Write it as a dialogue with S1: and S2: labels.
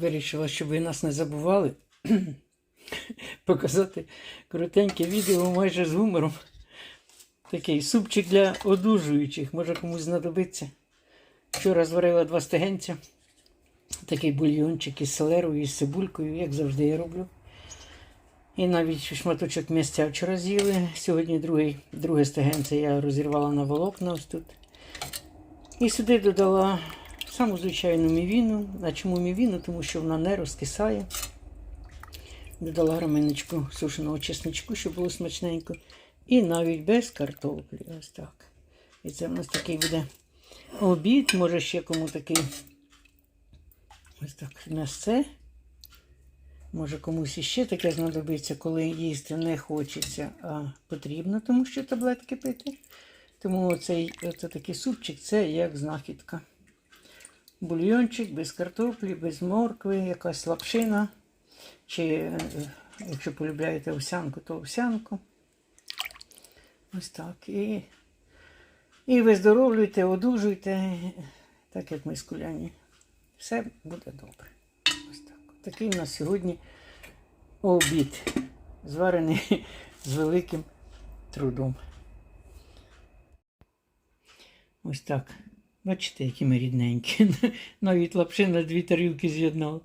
S1: Вирішила, щоб ви нас не забували. Показати коротеньке відео майже з гумором. Такий супчик для одужуючих, може комусь знадобиться. Вчора зварила два стегенця. Такий бульйончик із селерою, із цибулькою, як завжди я роблю. І навіть шматочок м'ясця вчора з'їли. Сьогодні другий, друге стегенце я розірвала на волокна ось тут. І сюди додала саму звичайну мівіну. А чому мівіну? Тому що вона не розкисає. Додала граминочку сушеного чесничку, щоб було смачненько. І навіть без картоплі. Ось так. І це в нас такий буде обід. Може ще кому такий ось так м'ясце. Може комусь іще таке знадобиться, коли їсти не хочеться, а потрібно, тому що таблетки пити. Тому оцей, оце такий супчик це як знахідка. Бульйончик без картоплі, без моркви, якась лапшина. Чи, е, якщо полюбляєте овсянку, то овсянку. Ось так. І, і виздоровлюйте, одужуйте, так як ми з куляні. Все буде добре. Ось так. Такий у нас сьогодні обід, зварений з великим трудом. Ось так. Бачите, які ми рідненькі. Навіть лапши на дві тарілки з'єднав.